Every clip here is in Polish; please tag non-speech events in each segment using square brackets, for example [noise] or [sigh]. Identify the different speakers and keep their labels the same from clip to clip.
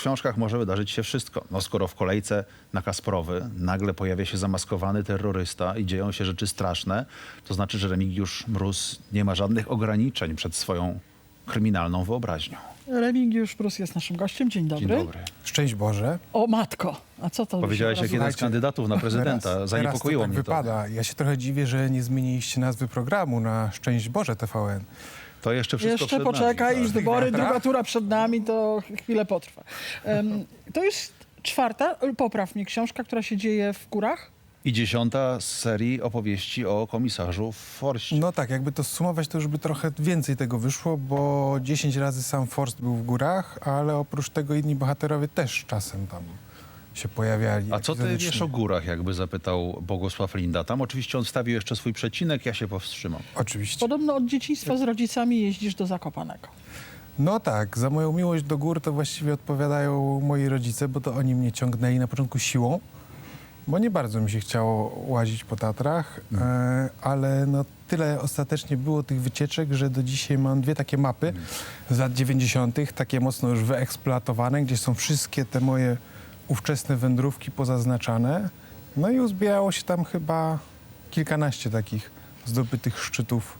Speaker 1: książkach może wydarzyć się wszystko. No skoro w kolejce na Kasprowy nagle pojawia się zamaskowany terrorysta i dzieją się rzeczy straszne, to znaczy, że Remigiusz Mróz nie ma żadnych ograniczeń przed swoją kryminalną wyobraźnią.
Speaker 2: Remigiusz Prus jest naszym gościem. Dzień dobry.
Speaker 1: Dzień dobry.
Speaker 3: Szczęść Boże.
Speaker 2: O matko, a co to
Speaker 1: Powiedziałeś jak jeden z kandydatów na prezydenta.
Speaker 3: Teraz,
Speaker 1: Zaniepokoiło
Speaker 3: teraz to tak
Speaker 1: mnie to.
Speaker 3: wypada. Ja się trochę dziwię, że nie zmieniliście nazwy programu na Szczęść Boże TVN.
Speaker 1: To jeszcze wszystko
Speaker 2: Jeszcze
Speaker 1: przed
Speaker 2: poczekaj,
Speaker 1: nami, tak.
Speaker 2: wybory, druga tura przed nami, to chwilę potrwa. Em, to jest czwarta, popraw mnie, książka, która się dzieje w górach?
Speaker 1: I dziesiąta z serii opowieści o komisarzu Forście.
Speaker 3: No tak, jakby to sumować, to już by trochę więcej tego wyszło, bo 10 razy sam Forst był w górach, ale oprócz tego inni bohaterowie też czasem tam się pojawiali.
Speaker 1: A co ty wiesz o górach, jakby zapytał Bogusław Linda. Tam oczywiście on wstawił jeszcze swój przecinek, ja się powstrzymam.
Speaker 3: Oczywiście.
Speaker 2: Podobno od dzieciństwa z rodzicami jeździsz do Zakopanego.
Speaker 3: No tak, za moją miłość do gór to właściwie odpowiadają moi rodzice, bo to oni mnie ciągnęli na początku siłą, bo nie bardzo mi się chciało łazić po Tatrach, e, ale no tyle ostatecznie było tych wycieczek, że do dzisiaj mam dwie takie mapy z lat 90., takie mocno już wyeksploatowane, gdzie są wszystkie te moje ówczesne wędrówki pozaznaczane. No i uzbierało się tam chyba kilkanaście takich zdobytych szczytów.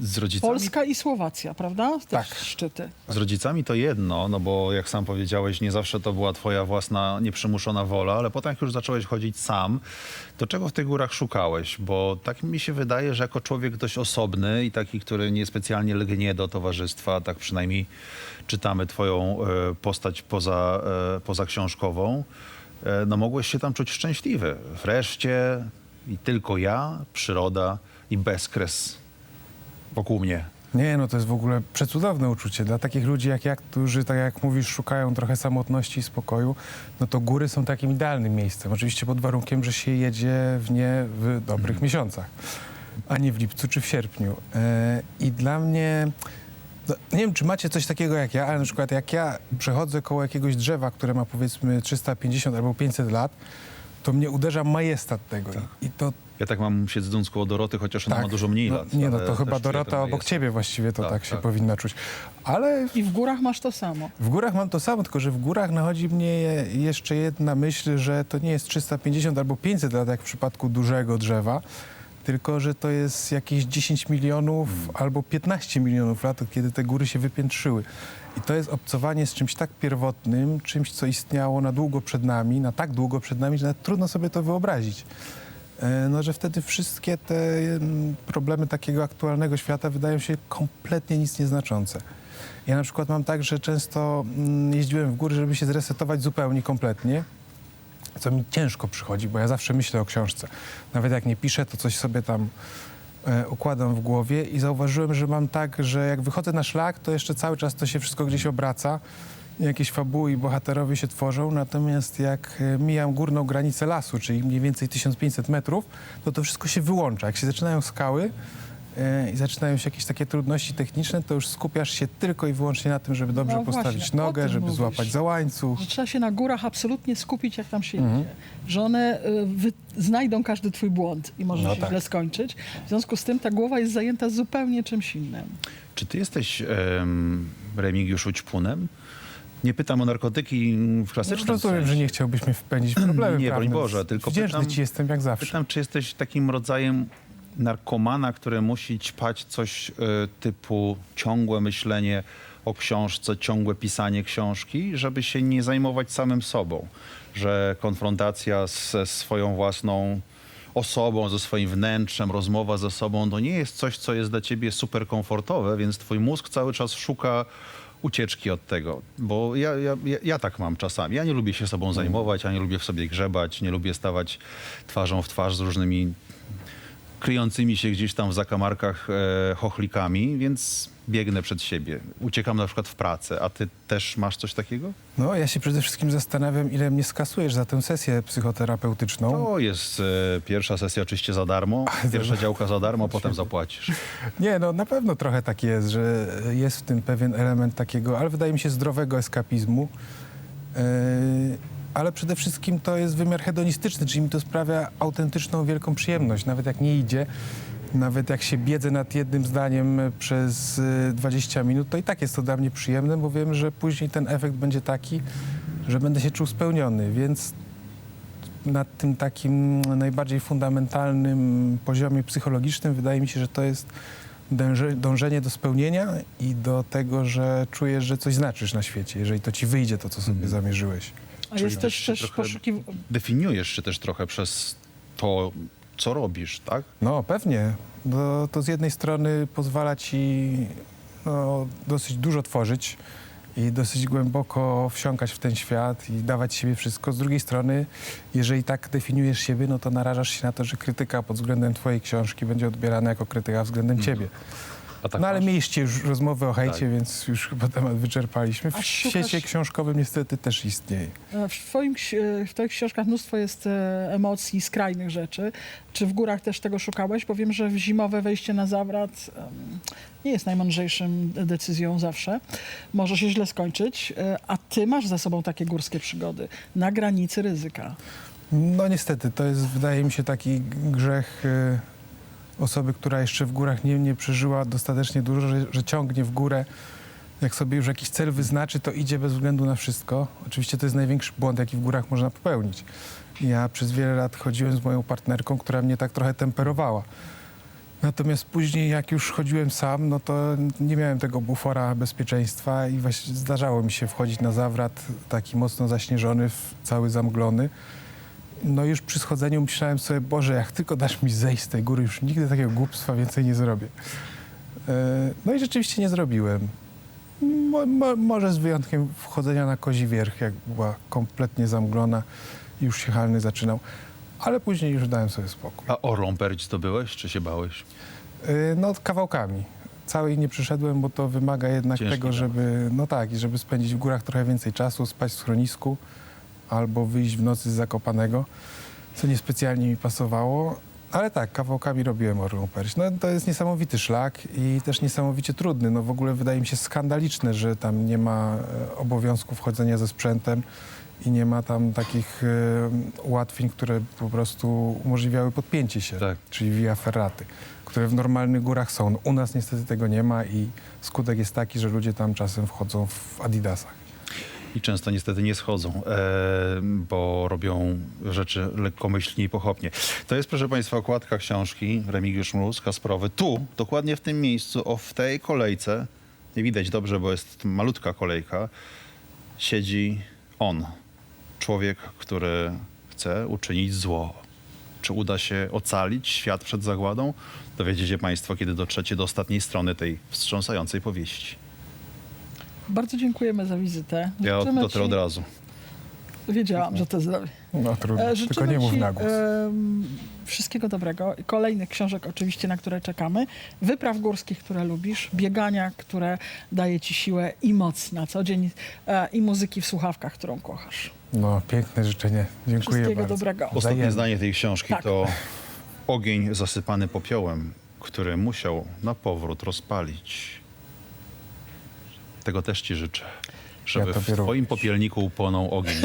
Speaker 1: Z rodzicami,
Speaker 2: Polska i Słowacja, prawda? Też
Speaker 3: Tak.
Speaker 2: szczyty.
Speaker 1: z rodzicami to jedno, no bo jak sam powiedziałeś, nie zawsze to była twoja własna nieprzymuszona wola, ale potem jak już zacząłeś chodzić sam, to czego w tych górach szukałeś? Bo tak mi się wydaje, że jako człowiek dość osobny i taki, który niespecjalnie lgnie do towarzystwa, tak przynajmniej czytamy twoją e, postać poza, e, poza książkową, e, no mogłeś się tam czuć szczęśliwy. Wreszcie i tylko ja, przyroda i bezkres wokół mnie.
Speaker 3: Nie, no to jest w ogóle przecudowne uczucie. Dla takich ludzi jak ja, którzy, tak jak mówisz, szukają trochę samotności i spokoju, no to góry są takim idealnym miejscem. Oczywiście pod warunkiem, że się jedzie w nie w dobrych miesiącach, a nie w lipcu czy w sierpniu. E, I dla mnie, no, nie wiem, czy macie coś takiego jak ja, ale na przykład jak ja przechodzę koło jakiegoś drzewa, które ma powiedzmy 350 albo 500 lat, to mnie uderza majestat tego. I, i to
Speaker 1: Ja tak mam siedząc koło Doroty, chociaż ona
Speaker 3: tak.
Speaker 1: ma dużo mniej
Speaker 3: no,
Speaker 1: lat.
Speaker 3: Nie, no to chyba Dorota obok ciebie właściwie to tak,
Speaker 1: Tak,
Speaker 3: się
Speaker 1: tak.
Speaker 3: powinna czuć. Ale
Speaker 2: I w górach masz to samo.
Speaker 3: w górach mam to samo, tylko że w górach nachodzi mnie je- jeszcze jedna myśl, że to nie jest 350 albo 500 lat, jak w przypadku dużego drzewa, tylko że to jest jakieś 10 milionów albo 15 milionów lat, kiedy te góry się wypiętrzyły. I to jest obcowanie z czymś tak pierwotnym, czymś, co istniało na długo przed nami, na tak długo przed nami, że nawet trudno sobie to wyobrazić. E, No, że wtedy wszystkie te problemy takiego aktualnego świata wydają się kompletnie nic nieznaczące. Ja na przykład mam tak, że często mm, jeździłem w góry, żeby się zresetować zupełnie, kompletnie, co mi ciężko przychodzi, bo ja zawsze myślę o książce. Nawet jak nie piszę, to coś sobie tam e, układam w głowie i zauważyłem, że mam tak, że jak wychodzę na szlak, to jeszcze cały czas to się wszystko gdzieś obraca. Jakieś fabuły i bohaterowie się tworzą, natomiast jak e, mijam górną granicę lasu, czyli mniej więcej 1500 metrów, to to wszystko się wyłącza. Jak się zaczynają skały e, i zaczynają się jakieś takie trudności techniczne, to już skupiasz się tylko i wyłącznie na tym, żeby dobrze
Speaker 2: No właśnie,
Speaker 3: postawić nogę, żeby
Speaker 2: mówisz.
Speaker 3: złapać za łańcuch.
Speaker 2: Że trzeba się na górach absolutnie skupić, jak tam się
Speaker 3: Mhm.
Speaker 2: jedzie. Że one y, wy, znajdą każdy twój błąd i może
Speaker 3: No
Speaker 2: się
Speaker 3: tak.
Speaker 2: źle skończyć. W związku z tym ta głowa jest zajęta zupełnie czymś innym.
Speaker 1: Czy ty jesteś um, Remigiuszu Ćpunem? Nie pytam o narkotyki w klasycznym
Speaker 3: Rozumiem,
Speaker 1: sensie.
Speaker 3: że nie chciałbyś mnie wpędzić w [clears throat] problemy
Speaker 1: Nie, broń. Boże, tylko
Speaker 3: Wdzięczny
Speaker 1: pytam-
Speaker 3: ci jestem jak zawsze.
Speaker 1: Pytam, czy jesteś takim rodzajem narkomana, który musi ćpać coś e, typu ciągłe myślenie o książce, ciągłe pisanie książki, żeby się nie zajmować samym sobą, że konfrontacja ze swoją własną osobą, ze swoim wnętrzem, rozmowa ze sobą, to nie jest coś, co jest dla ciebie super komfortowe, więc twój mózg cały czas szuka ucieczki od tego, bo ja, ja, ja, ja tak mam czasami. Ja nie lubię się sobą zajmować, ja nie lubię w sobie grzebać, nie lubię stawać twarzą w twarz z różnymi kryjącymi się gdzieś tam w zakamarkach e, chochlikami, więc biegnę przed siebie. Uciekam na przykład w pracę, a ty też masz coś takiego?
Speaker 3: No, ja się przede wszystkim zastanawiam, ile mnie skasujesz za tę sesję psychoterapeutyczną.
Speaker 1: To jest e, pierwsza sesja oczywiście za darmo, [laughs] pierwsza działka za darmo, potem zapłacisz. [laughs]
Speaker 3: Nie, no na pewno trochę tak jest, że jest w tym pewien element takiego, ale wydaje mi się zdrowego eskapizmu. Yy, ale przede wszystkim to jest wymiar hedonistyczny, czyli mi to sprawia autentyczną, wielką przyjemność. Nawet jak nie idzie, Nawet jak się biedzę nad jednym zdaniem przez y, 20 minut, to i tak jest to dla mnie przyjemne, bo wiem, że później ten efekt będzie taki, że będę się czuł spełniony, więc nad tym takim najbardziej fundamentalnym poziomie psychologicznym wydaje mi się, że to jest dąże, dążenie do spełnienia i do tego, że czujesz, że coś znaczysz na świecie, jeżeli to ci wyjdzie to, co sobie zamierzyłeś.
Speaker 2: A
Speaker 1: Czyli
Speaker 2: jest też, poszukiw...
Speaker 1: Definiujesz się też trochę przez to, co robisz, tak?
Speaker 3: No pewnie. No, to z jednej strony pozwala ci no, dosyć dużo tworzyć i dosyć głęboko wsiąkać w ten świat i dawać siebie wszystko. Z drugiej strony, jeżeli tak definiujesz siebie, no to narażasz się na to, że krytyka pod względem twojej książki będzie odbierana jako krytyka względem ciebie.
Speaker 1: A tak
Speaker 3: no ale
Speaker 1: masz?
Speaker 3: mieliście już rozmowę o hejcie,
Speaker 1: Tak.
Speaker 3: więc już chyba temat wyczerpaliśmy. W
Speaker 2: A szukasz-
Speaker 3: świecie książkowym niestety też istnieje.
Speaker 2: E, W, twoim, ksi- e, w twoich książkach mnóstwo jest e, emocji, skrajnych rzeczy. Czy w górach też tego szukałeś? Bo wiem, że w zimowe wejście na zawrat em, nie jest najmądrzejszym decyzją zawsze. Może się źle skończyć. E, A ty masz za sobą takie górskie przygody na granicy ryzyka.
Speaker 3: No niestety, to jest wydaje mi się taki grzech y, osoby, która jeszcze w górach nie, nie przeżyła dostatecznie dużo, że, że ciągnie w górę. Jak sobie już jakiś cel wyznaczy, to idzie bez względu na wszystko. Oczywiście to jest największy błąd, jaki w górach można popełnić. Ja przez wiele lat chodziłem z moją partnerką, która mnie tak trochę temperowała. Natomiast później, jak już chodziłem sam, no to nie miałem tego bufora bezpieczeństwa i właśnie zdarzało mi się wchodzić na zawrat taki mocno zaśnieżony, cały zamglony. No już przy schodzeniu myślałem sobie, Boże, jak tylko dasz mi zejść z tej góry, już nigdy takiego głupstwa więcej nie zrobię. E, No i rzeczywiście nie zrobiłem. Mo, mo, może z wyjątkiem wchodzenia na Kozi Wierch, jak była kompletnie zamglona i już się halny zaczynał. Ale później już dałem sobie spokój.
Speaker 1: A orlą perć zdobyłeś, czy się bałeś?
Speaker 3: E, No kawałkami. Całej nie przyszedłem, bo to wymaga jednak
Speaker 1: Ciężki
Speaker 3: tego, żeby, no tak, i żeby spędzić w górach trochę więcej czasu, spać w schronisku albo wyjść w nocy z Zakopanego, co niespecjalnie mi pasowało. Ale tak, kawałkami robiłem Orlą Perś. No to jest niesamowity szlak i też niesamowicie trudny. No w ogóle wydaje mi się skandaliczne, że tam nie ma e, obowiązku wchodzenia ze sprzętem i nie ma tam takich e, ułatwień, które po prostu umożliwiały podpięcie się,
Speaker 1: Tak.
Speaker 3: czyli via ferraty, które w normalnych górach są. U nas niestety tego nie ma i skutek jest taki, że ludzie tam czasem wchodzą w adidasach.
Speaker 1: I często niestety nie schodzą, e, bo robią rzeczy lekkomyślnie i pochopnie. To jest, proszę Państwa, okładka książki Remigiusz Mróz, Kasprowy. Tu, dokładnie w tym miejscu, o, w tej kolejce, nie widać dobrze, bo jest malutka kolejka, siedzi on, człowiek, który chce uczynić zło. Czy uda się ocalić świat przed zagładą? Dowiedziecie Państwo, kiedy dotrzecie do ostatniej strony tej wstrząsającej powieści.
Speaker 2: Bardzo dziękujemy za wizytę.
Speaker 1: Ja
Speaker 2: Życzymy
Speaker 1: dotrę
Speaker 2: ci-
Speaker 1: od razu.
Speaker 2: Wiedziałam, że to zrobię.
Speaker 3: No trudno,
Speaker 2: E,
Speaker 3: tylko
Speaker 2: Życzymy
Speaker 3: nie mów
Speaker 2: ci,
Speaker 3: na głos.
Speaker 2: em, wszystkiego dobrego. Kolejnych książek oczywiście, na które czekamy. Wypraw górskich, które lubisz. Biegania, które daje ci siłę i moc na co dzień. E, I muzyki w słuchawkach, którą kochasz.
Speaker 3: No, piękne życzenie. Dziękuję
Speaker 2: Wszystkiego
Speaker 3: bardzo.
Speaker 2: dobrego.
Speaker 1: Ostatnie zdanie tej książki
Speaker 2: Tak.
Speaker 1: to ogień zasypany popiołem, który musiał na powrót rozpalić. Tego też ci życzę, żeby
Speaker 3: Ja
Speaker 1: w
Speaker 3: tobie
Speaker 1: twoim popielniku upłonął ogień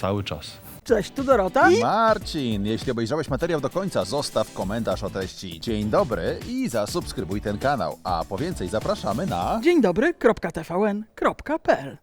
Speaker 1: cały czas.
Speaker 2: Cześć, tu Dorota.
Speaker 4: Marcin, jeśli obejrzałeś materiał do końca, zostaw komentarz o treści. Dzień dobry i zasubskrybuj ten kanał. A po więcej zapraszamy na...
Speaker 2: Dzień dobry, kropka TVN, kropka PL.